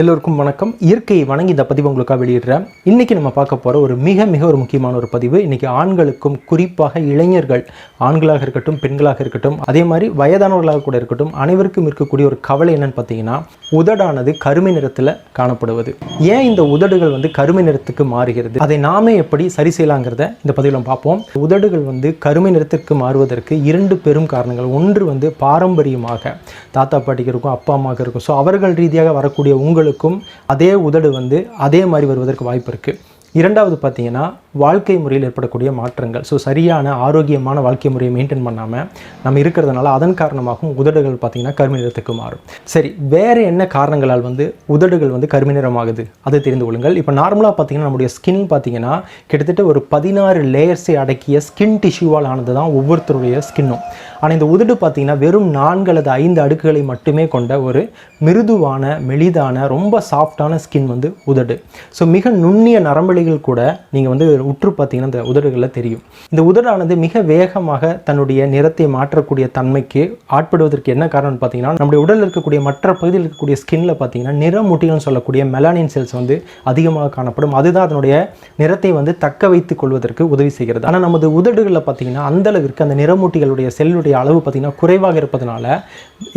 எல்லோருக்கும் வணக்கம். இயற்கையை வணங்கி இந்த பதிவு உங்களுக்காக வெளியிடுறேன். இன்னைக்கு நம்ம பார்க்க போகிற ஒரு மிக மிக ஒரு முக்கியமான ஒரு பதிவு. இன்னைக்கு ஆண்களுக்கும் குறிப்பாக இளைஞர்கள் ஆண்களாக இருக்கட்டும் பெண்களாக இருக்கட்டும் அதே மாதிரி வயதானவர்களாக கூட இருக்கட்டும் அனைவருக்கும் இருக்கக்கூடிய ஒரு கவலை என்னன்னு பார்த்தீங்கன்னா உதடானது கருமை நிறத்தில் காணப்படுவது. ஏன் இந்த உதடுகள் வந்து கருமை நிறத்துக்கு மாறுகிறது? அதை நாமே எப்படி சரி செய்யலாங்கிறத இந்த பதிவில் பார்ப்போம். உதடுகள் வந்து கருமை நிறத்திற்கு மாறுவதற்கு இரண்டு பெரும் காரணங்கள். ஒன்று வந்து பாரம்பரியமாக தாத்தா பாட்டிக்கு இருக்கும் அப்பா அம்மாவுக்கு இருக்கும். ஸோ அவர்கள் ரீதியாக வரக்கூடிய உங்கள் உங்களுக்கும் அதே உதடு வந்து அதே மாதிரி வருவதற்கு வாய்ப்பு இருக்குது இரண்டாவது பார்த்தீங்கன்னா வாழ்க்கை முறையில் ஏற்படக்கூடிய மாற்றங்கள். ஸோ சரியான ஆரோக்கியமான வாழ்க்கை முறையை மெயின்டைன் பண்ணாமல் நம்ம இருக்கிறதுனால அதன் காரணமாகவும் உதடுகள் பார்த்தீங்கன்னா கருமை நிறத்துக்கு மாறும். சரி வேறு என்ன காரணங்களால் வந்து உதடுகள் வந்து கருமை நிறமாகுது? அதை தெரிந்து கொள்ளுங்கள். இப்போ நார்மலாக பார்த்தீங்கன்னா நம்முடைய ஸ்கின் பார்த்தீங்கன்னா கிட்டத்தட்ட ஒரு பதினாறு லேயர்ஸை அடக்கிய ஸ்கின் டிஷ்யூவால் ஆனது தான் ஒவ்வொருத்தருடைய ஸ்கின்னும் ஆனால் இந்த உதடு பார்த்தீங்கன்னா வெறும் நான்கு அல்லது ஐந்து அடுக்குகளை மட்டுமே கொண்ட ஒரு மிருதுவான மெலிதான ரொம்ப சாஃப்டான ஸ்கின் வந்து உதடு. ஸோ மிக நுண்ணிய நரம்பலிகள் கூட நீங்கள் வந்து உற்று பார்த்தீங்கன்னா இந்த உதடுகளில் தெரியும். இந்த உதடானது மிக வேகமாக தன்னுடைய நிறத்தை மாற்றக்கூடிய தன்மைக்கு ஆட்படுவதற்கு என்ன காரணம்னு பார்த்தீங்கன்னா நம்முடைய உடலில் இருக்கக்கூடிய மற்ற பகுதியில் இருக்கக்கூடிய ஸ்கின்ல பார்த்தீங்கன்னா நிறமூட்டிகள்னு சொல்லக்கூடிய மெலானின் செல்ஸ் வந்து அதிகமாக காணப்படும். அதுதான் அதனுடைய நிறத்தை வந்து தக்க வைத்துக் கொள்வதற்கு உதவி செய்கிறது. ஆனால் நமது உதடுகளில் பார்த்தீங்கன்னா அந்த அளவிற்கு அந்த நிறமூட்டிகளுடைய செல்லுடைய அளவு பார்த்தீங்கன்னா குறைவாக இருப்பதனால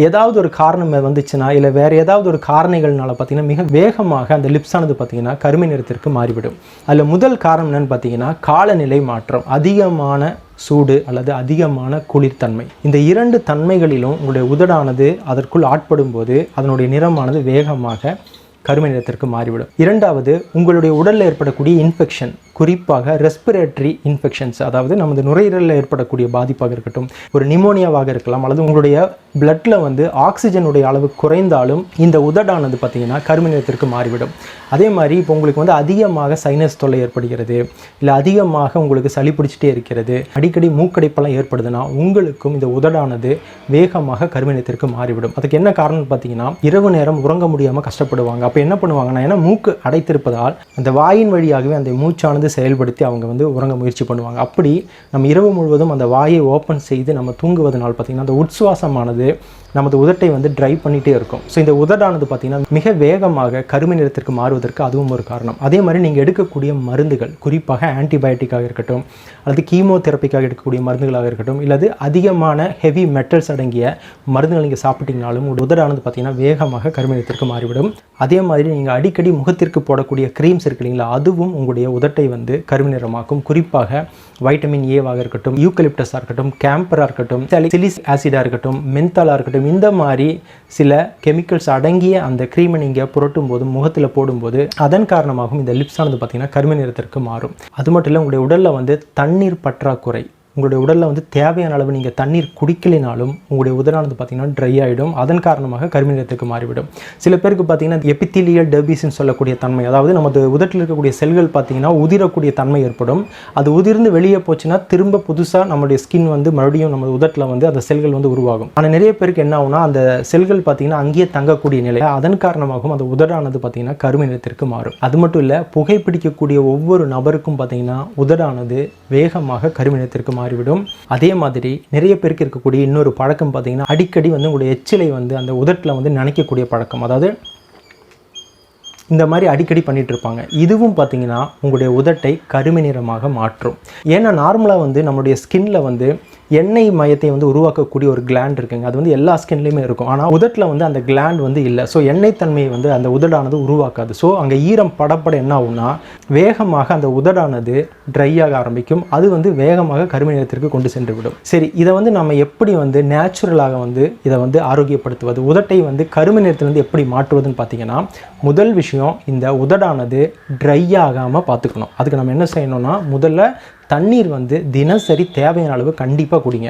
ஏதாவது ஒரு காரணம் வந்துச்சுன்னா இல்லை வேறு ஏதாவது ஒரு காரணிகள்னால பார்த்தீங்கன்னா மிக வேகமாக அந்த லிப்ஸானது பார்த்தீங்கன்னா கருமை நிறத்திற்கு மாறிவிடும். அதில் முதல் காரணம் என்னன்னு பார்த்தீங்கன்னா காலநிலை மாற்றம் அதிகமான சூடு அல்லது அதிகமான குளிர்தன்மை. இந்த இரண்டு தன்மைகளிலும் உங்களுடைய உதடானது அதற்குள் ஆட்படும் போது அதனுடைய நிறமானது வேகமாக கருமை நிறத்திற்கு மாறிவிடும். இரண்டாவது உங்களுடைய உடலில் ஏற்படக்கூடிய இன்ஃபெக்ஷன் குறிப்பாக ரெஸ்பிரேட்டரி இன்ஃபெக்ஷன்ஸ் அதாவது நமது நுரையீரலில் ஏற்படக்கூடிய பாதிப்பாக இருக்கட்டும் ஒரு நிமோனியாவாக இருக்கலாம் அல்லது உங்களுடைய பிளட்டில் வந்து ஆக்சிஜனுடைய அளவு குறைந்தாலும் இந்த உதடானது பார்த்திங்கன்னா கருமை மாறிவிடும். அதே மாதிரி இப்போ உங்களுக்கு வந்து அதிகமாக சைனஸ் தொல்லை ஏற்படுகிறது இல்லை அதிகமாக உங்களுக்கு சளி பிடிச்சிட்டே இருக்கிறது அடிக்கடி மூக்கடைப்பெல்லாம் ஏற்படுதுன்னா உங்களுக்கும் இந்த உதடானது வேகமாக கருமினத்திற்கு மாறிவிடும். அதுக்கு என்ன காரணம்னு பார்த்தீங்கன்னா இரவு நேரம் உறங்க முடியாமல் கஷ்டப்படுவாங்க. அப்போ என்ன பண்ணுவாங்கன்னா ஏன்னா மூக்கு அடைத்திருப்பதால் அந்த வாயின் வழியாகவே அந்த மூச்சானது செயல்படுத்தி அவங்க வந்து உறங்க முயற்சி பண்ணுவாங்க. அப்படி நம்ம இரவு முழுவதும் அந்த வாயை ஓப்பன் செய்து நம்ம தூங்குவதனால் பார்த்திங்கன்னா அந்த உட்சுவாசமானது நமது உதட்டை வந்து ட்ரை பண்ணிகிட்டே இருக்கும். ஸோ இந்த உதடானது பார்த்திங்கன்னா மிக வேகமாக கருமை நிறத்திற்கு மாறுவதற்கு அதுவும் ஒரு காரணம். அதே மாதிரி நீங்கள் எடுக்கக்கூடிய மருந்துகள் குறிப்பாக ஆன்டிபயோட்டிக்காக இருக்கட்டும் அல்லது கீமோதெரப்பிக்காக எடுக்கக்கூடிய மருந்துகளாக இருக்கட்டும் இல்லது அதிகமான ஹெவி மெட்டல்ஸ் அடங்கிய மருந்துகள் நீங்கள் சாப்பிட்டீங்கனாலும் உங்கள் உதடானது பார்த்திங்கன்னா வேகமாக கருமை நிறத்திற்கு மாறிவிடும். அதே மாதிரி நீங்கள் அடிக்கடி முகத்திற்கு போடக்கூடிய க்ரீம்ஸ் இருக்கு இல்லைங்களா அதுவும் உங்களுடைய உதட்டை வந்து கருமை நிறமாக்கும். குறிப்பாக வைட்டமின் ஏவாக இருக்கட்டும் யூக்கலிப்டஸாக இருக்கட்டும் கேம்பராக இருக்கட்டும் சிலிஸ் ஆசிடாக இருக்கட்டும் மென்தாலாக இருக்கட்டும் இந்த மாதிரி சில கெமிக்கல்ஸ் அடங்கிய அந்த க்ரீமை நீங்கள் புரட்டும் போது முகத்தில் போடும்போது அதன் காரணமாகவும் இந்த லிப்ஸ் ஆனது பார்த்திங்கன்னா கருமை நிறத்திற்கு மாறும். அது மட்டும் இல்லை உங்களுடைய உடலில் வந்து தண்ணீர் பற்றாக்குறை உங்களுடைய உடலில் வந்து தேவையான அளவு நீங்கள் தண்ணீர் குடிக்கலினாலும் உங்களுடைய உதடானது பார்த்திங்கன்னா ட்ரை ஆகிடும் அதன் காரணமாக கருமை நிறத்துக்கு மாறிவிடும். சில பேருக்கு பார்த்திங்கன்னா எபித்திலியல் டெபிஸ்ன்னு சொல்லக்கூடிய தன்மை அதாவது நமது உதட்டில் இருக்கக்கூடிய செல்கள் பார்த்திங்கன்னா உதிரக்கூடிய தன்மை ஏற்படும். அது உதிர்ந்து வெளியே போச்சுன்னா திரும்ப புதுசாக நம்மளுடைய ஸ்கின் வந்து மறுபடியும் நம்ம உதட்டில் வந்து அந்த செல்கள் வந்து உருவாகும். ஆனால் நிறைய பேருக்கு என்ன ஆகும்னா அந்த செல்கள் பார்த்திங்கன்னா அங்கேயே தங்கக்கூடிய நிலை. அதன் காரணமாகவும் அந்த உதடானது பார்த்திங்கன்னா கருமை நிறத்திற்கு மாறும். அது மட்டும் இல்லை புகைப்பிடிக்கக்கூடிய ஒவ்வொரு நபருக்கும் பார்த்திங்கன்னா உதடானது வேகமாக கருமை நிறத்திற்கு மாறும் மாறிவிடும். அதே மாதிரி நிறைய பேருக்கு இருக்கக்கூடிய இன்னொரு பழக்கம் பார்த்தீங்கன்னா அடிக்கடி வந்து உங்களுடைய எச்சிலை வந்து அந்த உதட்டில் வந்து நினைக்கக்கூடிய பழக்கம். அதாவது இந்த மாதிரி அடிக்கடி பண்ணிகிட்ருப்பாங்க இதுவும் பார்த்தீங்கன்னா உங்களுடைய உதட்டை கருமை நிறமாக மாற்றும். ஏன்னா நார்மலாக வந்து நம்மளுடைய ஸ்கின்னில் வந்து எண்ணெய் மையத்தை வந்து உருவாக்கக்கூடிய ஒரு கிளாண்ட் இருக்குங்க. அது வந்து எல்லா ஸ்கின்லேயுமே இருக்கும். ஆனால் உதட்டில் வந்து அந்த கிளாண்ட் வந்து இல்லை. ஸோ எண்ணெய் தன்மையை வந்து அந்த உதடானது உருவாக்காது. ஸோ அங்கே ஈரம் படப்பட என்ன ஆகும்னா வேகமாக அந்த உதடானது ட்ரை ஆக ஆரம்பிக்கும். அது வந்து வேகமாக கருமை நிறத்திற்கு கொண்டு சென்று விடும் சரி இதை வந்து நம்ம எப்படி வந்து நேச்சுரலாக வந்து இதை வந்து ஆரோக்கியப்படுத்துவது? உதட்டை வந்து கருமை நிறத்திலிருந்து எப்படி மாற்றுவதுன்னு பார்த்தீங்கன்னா முதல் விஷயம் இந்த உதடானது ட்ரை ஆகாமல் பார்த்துக்கணும் அதுக்கு நம்ம என்ன செய்யணும்னா முதல்ல தண்ணீர் வந்து தினசரி தேவையான அளவு கண்டிப்பாக குடிங்க.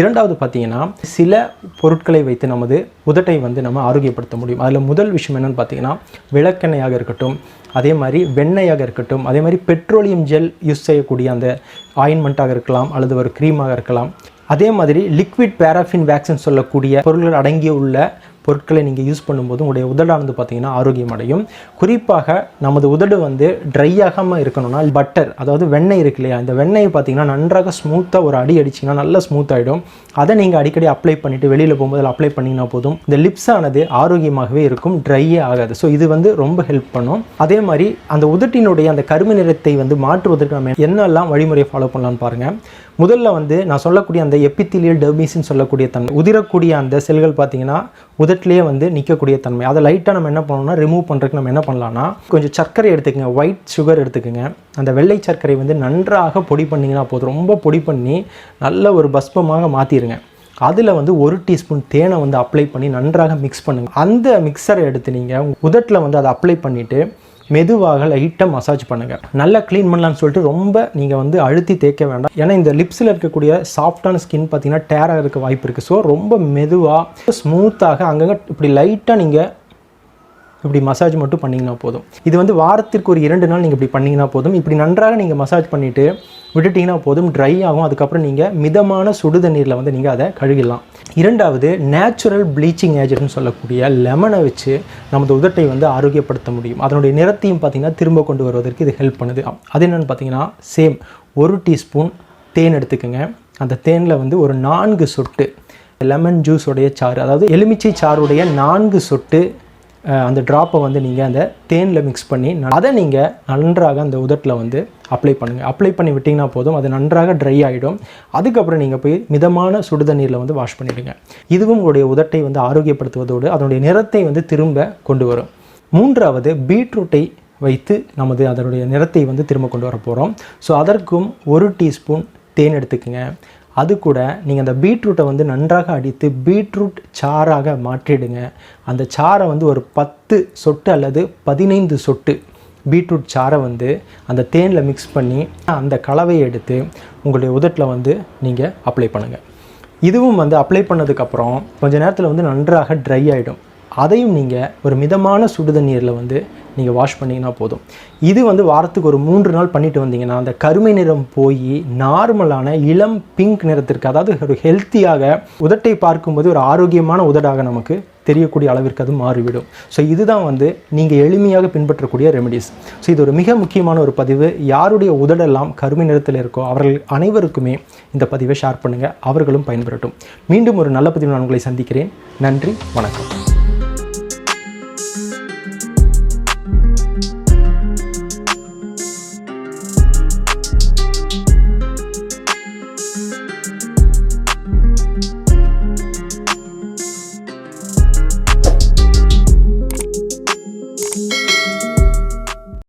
இரண்டாவது பார்த்தீங்கன்னா சில பொருட்களை வைத்து நமது உதட்டை வந்து நம்ம ஆரோக்கியப்படுத்த முடியும். அதில் முதல் விஷயம் என்னென்னு பார்த்தீங்கன்னா விளக்கெண்ணையாக இருக்கட்டும் அதே மாதிரி வெண்ணெயாக இருக்கட்டும் அதே மாதிரி பெட்ரோலியம் ஜெல் யூஸ் செய்யக்கூடிய அந்த ஆயின்மெண்ட்டாக இருக்கலாம் அல்லது ஒரு க்ரீமாக இருக்கலாம். அதே மாதிரி லிக்விட் பேராஃபின் வேக்சின் சொல்லக்கூடிய பொருள்கள் அடங்கிய உள்ள பொருட்களை நீங்கள் யூஸ் பண்ணும்போது உங்களுடைய உதடானது பார்த்தீங்கன்னா ஆரோக்கியம் அடையும். குறிப்பாக நமது உதடு வந்து ட்ரை ஆகாமல் இருக்கணும்னா பட்டர் அதாவது வெண்ணெய் இருக்கு இல்லையா? இந்த வெண்ணெயை பார்த்தீங்கன்னா நன்றாக ஸ்மூத்தாக ஒரு அடி அடிச்சிங்கன்னா நல்லா ஸ்மூத் ஆகிடும் அதை நீங்கள் அடிக்கடி அப்ளை பண்ணிவிட்டு வெளியில் போகும்போது அப்ளை பண்ணிங்கன்னா போதும். இந்த லிப்ஸ் ஆனது ஆரோக்கியமாகவே இருக்கும் ட்ரையே ஆகாது. ஸோ இது வந்து ரொம்ப ஹெல்ப் பண்ணும். அதே மாதிரி அந்த உதட்டினுடைய அந்த கருமை நிறத்தை வந்து மாற்றுவதற்கு நம்ம என்னெல்லாம் வழிமுறையை ஃபாலோ பண்ணலான்னு பாருங்கள் முதல்ல வந்து நான் சொல்லக்கூடிய அந்த எப்பித்திலியல் டெர்மிஸ்ன்னு சொல்லக்கூடிய தன்மை உதிரக்கூடிய அந்த செல்கள் பார்த்தீங்கன்னா உதட்டிலேயே வந்து நிற்கக்கூடிய தன்மை. அதை லைட்டாக நம்ம என்ன பண்ணணும்னா ரிமூவ் பண்ணுறதுக்கு நம்ம என்ன பண்ணலாம்னா கொஞ்சம் சர்க்கரை எடுத்துக்கங்க. ஒயிட் சுகர் எடுத்துக்கோங்க. அந்த வெள்ளை சர்க்கரை வந்து நன்றாக பொடி பண்ணிங்கன்னா போதும். ரொம்ப பொடி பண்ணி நல்ல ஒரு பஸ்பமாக மாற்றிடுங்க அதில் வந்து ஒரு டீஸ்பூன் தேனை வந்து அப்ளை பண்ணி நன்றாக மிக்ஸ் பண்ணுங்கள் அந்த மிக்சரை எடுத்து நீங்கள் உதட்டில் வந்து அதை அப்ளை பண்ணிவிட்டு மெதுவாக லைட்டாக மசாஜ் பண்ணுங்கள் நல்லா க்ளீன் பண்ணலான்னு சொல்லிட்டு ரொம்ப நீங்கள் வந்து அழுத்தி தேய்க்க வேண்டாம். ஏன்னா இந்த லிப்ஸில் இருக்கக்கூடிய சாஃப்டான ஸ்கின் பார்த்தீங்கன்னா டேராக இருக்க வாய்ப்பு இருக்குது ஸோ ரொம்ப மெதுவாக ஸ்மூத்தாக அங்கங்கே இப்படி லைட்டாக நீங்கள் இப்படி மசாஜ் மட்டும் பண்ணிங்கன்னா போதும். இது வந்து வாரத்திற்கு ஒரு இரண்டு நாள் நீங்கள் இப்படி பண்ணிங்கன்னா போதும். இப்படி நன்றாக நீங்கள் மசாஜ் பண்ணிவிட்டு விட்டுட்டிங்கன்னா போதும் ட்ரை ஆகும். அதுக்கப்புறம் நீங்கள் மிதமான சுடு தண்ணீரில் வந்து நீங்கள் அதை கழுகிடலாம் இரண்டாவது நேச்சுரல் ப்ளீச்சிங் ஏஜென்ட்னு சொல்லக்கூடிய லெமனை வச்சு நமது உதட்டை வந்து ஆரோக்கியப்படுத்த முடியும். அதனுடைய நிறத்தையும் பார்த்திங்கன்னா திரும்ப கொண்டு வருவதற்கு இது ஹெல்ப் பண்ணுது. அது என்னென்னு பார்த்தீங்கன்னா சேம் ஒரு டீஸ்பூன் தேன் எடுத்துக்கோங்க. அந்த தேனில் வந்து ஒரு நான்கு சொட்டு லெமன் ஜூஸுடைய சாறு அதாவது எலுமிச்சை சாறுடைய நான்கு சொட்டு அந்த ட்ராப்பை வந்து நீங்கள் அந்த தேனில் மிக்ஸ் பண்ணி அதை நீங்கள் நன்றாக அந்த உதட்டில் வந்து அப்ளை பண்ணுங்கள் அப்ளை பண்ணி விட்டிங்கன்னா போதும். அது நன்றாக ட்ரை ஆகிடும் அதுக்கப்புறம் நீங்கள் போய் மிதமான சுடுதண்ணீரில் வந்து வாஷ் பண்ணிவிடுங்க இதுவும் உங்களுடைய உதட்டை வந்து ஆரோக்கியப்படுத்துவதோடு அதனுடைய நிறத்தை வந்து திரும்ப கொண்டு வரும். மூன்றாவது பீட்ரூட்டை வைத்து நமது அதனுடைய நிறத்தை வந்து திரும்ப கொண்டு வர போகிறோம் ஸோ அதற்கும் ஒரு டீஸ்பூன் தேன் எடுத்துக்கோங்க. அது கூட நீங்கள் அந்த பீட்ரூட்டை வந்து நன்றாக அடித்து பீட்ரூட் சாறாக மாற்றிடுங்க. அந்த சாறை வந்து ஒரு பத்து சொட்டு அல்லது பதினைந்து சொட்டு பீட்ரூட் சாறை வந்து அந்த தேனில் மிக்ஸ் பண்ணி அந்த கலவையை எடுத்து உங்களுடைய உதட்டில் வந்து நீங்கள் அப்ளை பண்ணுங்கள் இதுவும் வந்து அப்ளை பண்ணதுக்கப்புறம் கொஞ்ச நேரத்தில் வந்து நன்றாக ட்ரை ஆகிடும் அதையும் நீங்கள் ஒரு மிதமான சுடுதண்ணீரில் வந்து நீங்கள் வாஷ் பண்ணிங்கன்னா போதும். இது வந்து வாரத்துக்கு ஒரு மூன்று நாள் பண்ணிட்டு வந்தீங்கன்னா அந்த கருமை நிறம் போய் நார்மலான இளம் பிங்க் நிறத்திற்கு அதாவது ஒரு ஹெல்த்தியாக உதட்டை பார்க்கும்போது ஒரு ஆரோக்கியமான உதடாக நமக்கு தெரியக்கூடிய அளவிற்கு அது மாறிவிடும். ஸோ இதுதான் வந்து நீங்கள் எளிமையாக பின்பற்றக்கூடிய ரெமெடிஸ் ஸோ இது ஒரு மிக முக்கியமான ஒரு பதிவு. யாருடைய உதடெல்லாம் கருமை நிறத்தில் இருக்கோ அவர்கள் அனைவருக்குமே இந்த பதிவை ஷேர் பண்ணுங்கள் அவர்களும் பயன்பெறட்டும். மீண்டும் ஒரு நல்ல பதிவு நான் உங்களை சந்திக்கிறேன். நன்றி வணக்கம்.